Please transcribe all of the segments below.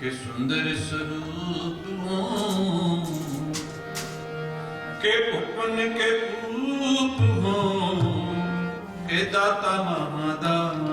ਕਿ ਸੁੰਦਰ ਸਰੂਪ ਹੋ ਕਿ ਭੁਪਨ ਕੇ ਭੂਪ ਹੋ ਕੇ ਦਾਤਾ ਮਹਾਦਾਨ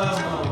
Adama.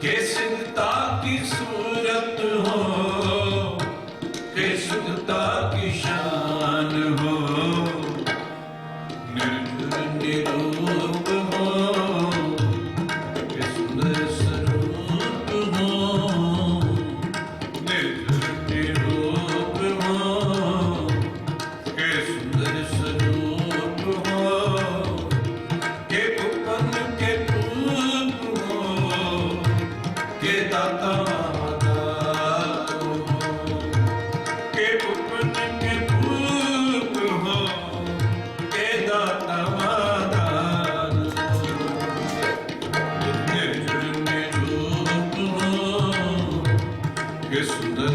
Guessing. Göz sudan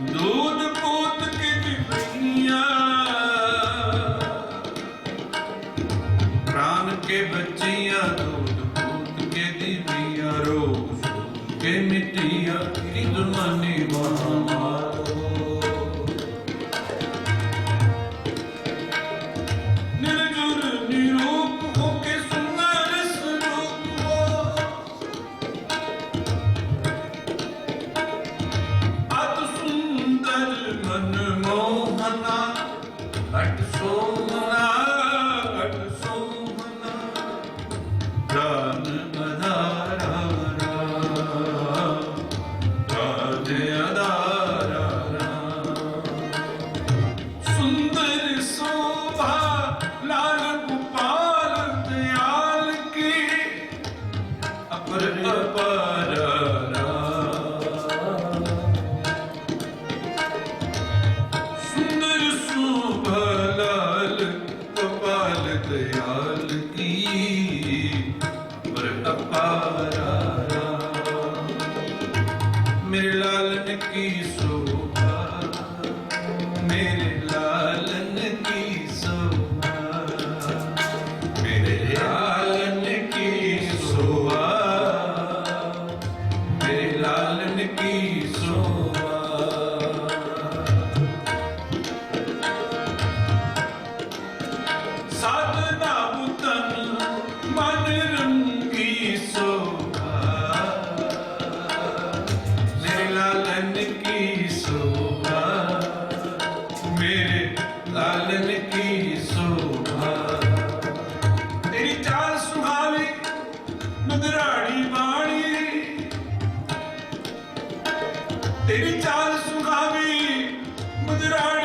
No ਮੇਰੇ ਲਾਲਨ ਕੀ ਸੋਭਾ? ਮੇਰੇ ਲਾਲਨ ਕੀ ਸੋਭਾ? ਮੇਰੇ ਲਾਲਨ ਕੀ ਸੋਭਾ? ਮੇਰੇ ਲਾਲਨ ਕੀ ਸੋਭਾ? ਸਾਧਨਾ तेरी चाल सुखावी मुजरा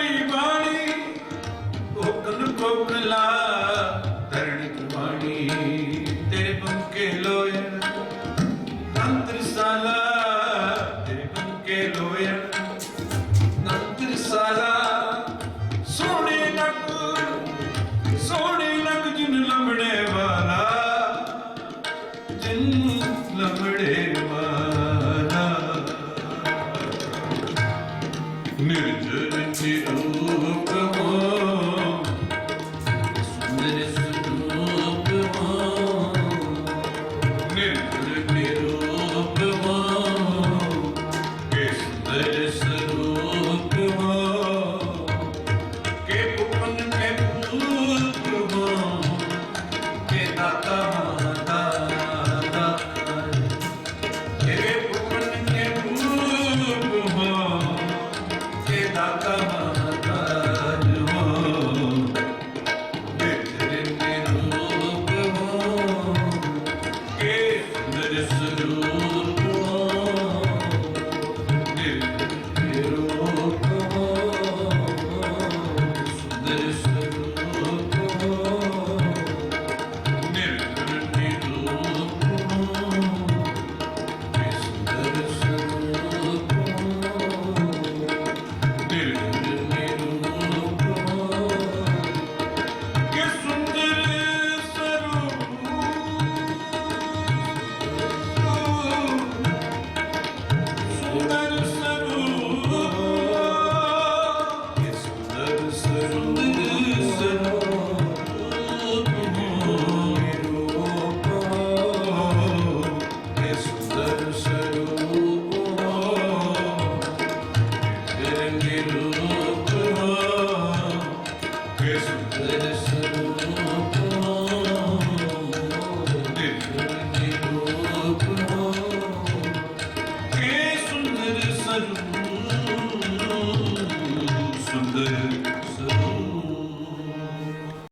ਸਤਿਗੁਰੂ